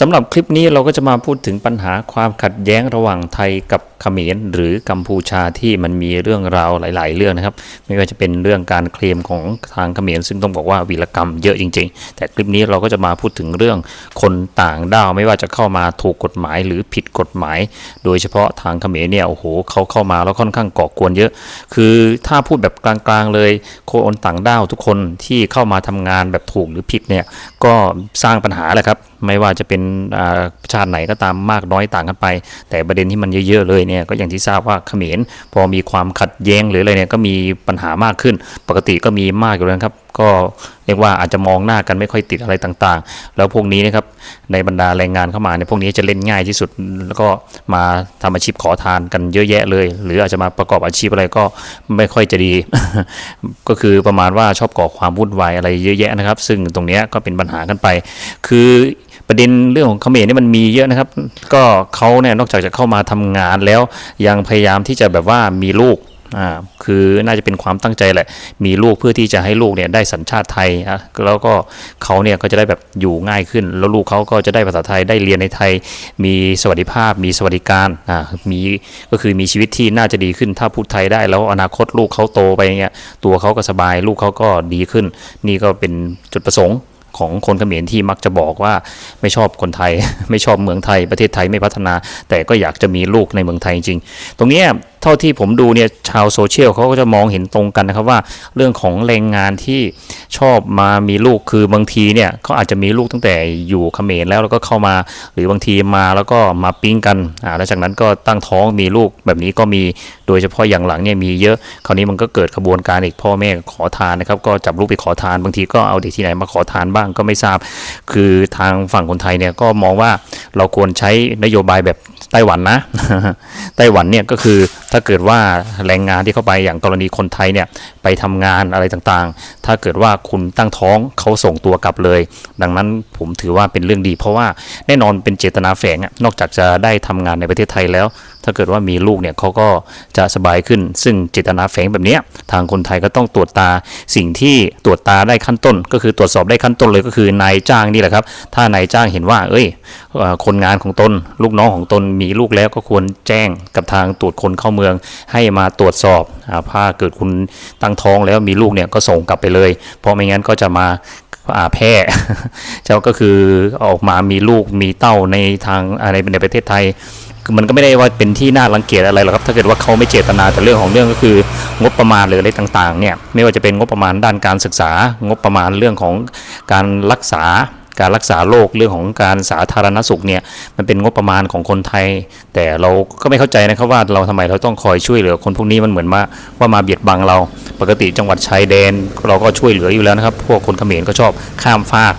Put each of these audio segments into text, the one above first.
สำหรับคลิปนี้เราก็จะมาพูดถึงปัญหาความขัดแย้งระหว่างไทยกับเขมรหรือกัมพูชาที่มันมีเรื่องราวหลาย ๆ เรื่องนะครับ ไม่ว่าจะเป็นเรื่องการเคลมของทางเขมรซึ่งต้องบอกว่าวีรกรรมเยอะจริง ๆ แต่คลิปนี้เราก็จะมาพูดถึงเรื่องคนต่างด้าวไม่ว่าจะเข้ามาถูกกฎหมายหรือผิดกฎหมาย โดยเฉพาะทางเขมรเนี่ยโอ้โหเขาเข้ามาแล้วค่อนข้างก่อกวนเยอะ คือถ้าพูดแบบกลางๆเลยคนต่างด้าวทุกคนที่เข้ามาทำงานแบบถูกหรือผิดเนี่ยก็สร้างปัญหาแหละครับไม่ว่าจะเป็นอาชาติไหนก็ตามมากน้อยต่างกันไป แต่ประเด็นที่มันเยอะๆเลยเนี่ยก็อย่างที่ทราบว่าเขมรพอมีความขัดแย้งหรืออะไรเนี่ยก็มีปัญหามากขึ้น ปกติก็มีมากอยู่แล้วครับ ก็เรียกว่าอาจจะมองหน้ากันไม่ค่อยติดอะไรต่างๆ แล้วพวกนี้นะครับในบรรดาแรงงานเข้ามาเนี่ยพวกนี้จะเล่นง่ายที่สุด แล้วก็มาทำอาชีพขอทานกันเยอะแยะเลย หรืออาจจะมาประกอบอาชีพอะไรก็ไม่ค่อยจะดี ก็คือประมาณว่าชอบก่อความวุ่นวายอะไรเยอะแยะนะครับ ซึ่งตรงเนี้ยก็เป็นปัญหากันไป คือประเด็นเรื่องของเขมรนี่มันมีเยอะนะครับ ก็เขาเนี่ยนอกจากจะเข้ามาทำงานแล้วยังพยายามที่จะแบบว่ามีลูก อ่าคือน่าจะเป็นความตั้งใจแหละ มีลูกเพื่อที่จะให้ลูกเนี่ยได้สัญชาติไทยอะแล้วก็เขาเนี่ยก็จะได้แบบอยู่ง่ายขึ้น แล้วลูกเขาก็จะได้ภาษาไทยได้เรียนในไทย มีสวัสดิภาพ มีสวัสดิการอ่ามีก็คือมีชีวิตที่น่าจะดีขึ้นถ้าพูดไทยได้ แล้วอนาคตลูกเขาโตไปเงี้ยตัวเขาก็สบาย ลูกเขาก็ดีขึ้น นี่ก็เป็นจุดประสงค์ ของคนเขมรที่มักจะบอกว่าไม่ชอบคนไทย ไม่ชอบเมืองไทยประเทศไทยไม่พัฒนา แต่ก็อยากจะมีลูกในเมืองไทยจริง ตรงนี้เท่าที่ผมดูเนี่ยชาวโซเชียลเขาก็จะมองเห็นตรงกันนะครับว่าเรื่องของแรงงานที่ชอบมามีลูกคือบางทีเนี่ยเขาอาจจะมีลูกตั้งแต่อยู่เขมรแล้วแล้วก็เข้ามา หรือบางทีมาแล้วก็มาปิ้งกันอ่าแล้วจากนั้นก็ตั้งท้องมีลูกแบบนี้ก็มีโดยเฉพาะอย่างหลังเนี่ยมีเยอะคราวนี้มันก็เกิดขบวนการอีกพ่อแม่ขอทานนะครับ ก็จับลูกไปขอทานบางทีก็เอาเด็กที่ไหนมาขอทานบ้างก็ไม่ทราบ คือทางฝั่งคนไทยเนี่ยก็มองว่าเราควรใช้นโยบายแบบไต้หวันนะไต้หวันเนี่ยก็คือถ้าเกิดว่าแรงงานที่เข้าไปอย่างกรณีคนไทยเนี่ยไปทำงานอะไรต่างๆ ถ้าเกิดว่าคุณตั้งท้องเขาส่งตัวกลับเลย ดังนั้นผมถือว่าเป็นเรื่องดี เพราะว่าแน่นอนเป็นเจตนาแฝงนอกจากจะได้ทำงานในประเทศไทยแล้ว ถ้าเกิดว่ามีลูกเนี่ยเขาก็จะสบายขึ้น ซึ่งเจตนาแฝงแบบนี้ทางคนไทยก็ต้องตรวจตาสิ่งที่ตรวจตาได้ขั้นต้น ก็คือตรวจสอบได้ขั้นต้นเลยก็คือนายจ้างนี่แหละครับ ถ้านายจ้างเห็นว่า เอ้ยคนงานของตนลูกน้องของตนมีลูกแล้วก็ควรแจ้งกับทางตรวจคนเข้าเมือง ให้มาตรวจสอบถ้าเกิดคุณตั้งท้องแล้วมีลูกเนี่ยก็ส่งกลับไปเลย เพราะไม่งั้นก็จะมาอ่าแพร่เจ้าก็คือออกมามีลูกมีเต้าในทางอะไรในประเทศไทย คือมันก็ไม่ได้ว่าเป็นที่น่ารังเกียจอะไรหรอกครับ ถ้าเกิดว่าเขาไม่เจตนาแต่เรื่องของเรื่องก็คืองบประมาณหรืออะไรต่างๆเนี่ยไม่ว่าจะเป็นงบประมาณด้านการศึกษา งบประมาณเรื่องของการรักษาการรักษาโรคเรื่องของการสาธารณสุขเนี่ยมันเป็นงบประมาณของคนไทย แต่เราก็ไม่เข้าใจนะครับว่าเราทำไมเราต้องคอยช่วยเหลือคนพวกนี้มันเหมือนมาว่ามาเบียดบังเรา ปกติจังหวัดชายแดน เราก็ช่วยเหลืออยู่แล้วนะครับ พวกคนเขมรก็ชอบข้ามฟาก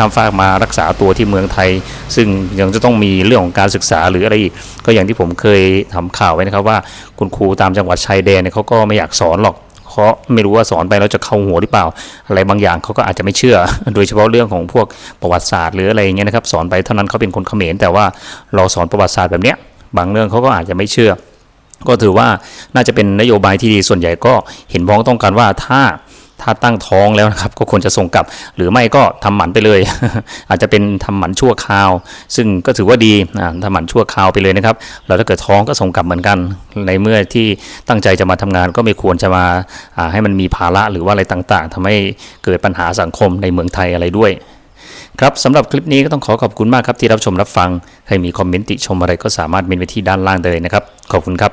ข้ามฟากมารักษาตัวที่เมืองไทย ซึ่งยังจะต้องมีเรื่องของการศึกษาหรืออะไรอีก ก็อย่างที่ผมเคยทำข่าวไว้นะครับว่าคุณครูตามจังหวัดชายแดนเนี่ยเขาก็ไม่อยากสอนหรอกเพราะไม่รู้ว่าสอนไปแล้วจะเข้าหัวหรือเปล่า อะไรบางอย่างเขาก็อาจจะไม่เชื่อ โดยเฉพาะเรื่องของพวกประวัติศาสตร์หรืออะไรอย่างเงี้ยนะครับ สอนไปเท่านั้นเขาเป็นคนเขมรแต่ว่าเราสอนประวัติศาสตร์แบบเนี้ยบางเรื่องเขาก็อาจจะไม่เชื่อ ก็ถือว่าน่าจะเป็นนโยบายที่ดีส่วนใหญ่ก็เห็นพ้องต้องกันว่าถ้า ถ้าตั้งท้องแล้วนะครับก็ควรจะส่งกลับ หรือไม่ก็ทำหมันไปเลย อาจจะเป็นทำหมันชั่วคราว ซึ่งก็ถือว่าดีอ่าทำหมันชั่วคราวไปเลยนะครับแล้วถ้าเกิดท้องก็ส่งกลับเหมือนกัน ในเมื่อที่ตั้งใจจะมาทำงานก็ไม่ควรจะมาให้มันมีภาระหรือว่าอะไรต่างๆทำให้เกิดปัญหาสังคมในเมืองไทยอะไรด้วยครับสำหรับคลิปนี้ก็ต้องขอขอบคุณมากครับที่รับชมรับฟัง ใครมีคอมเมนต์ติชมอะไรก็สามารถเมนไว้ที่ด้านล่างได้เลยนะครับ ขอบคุณครับ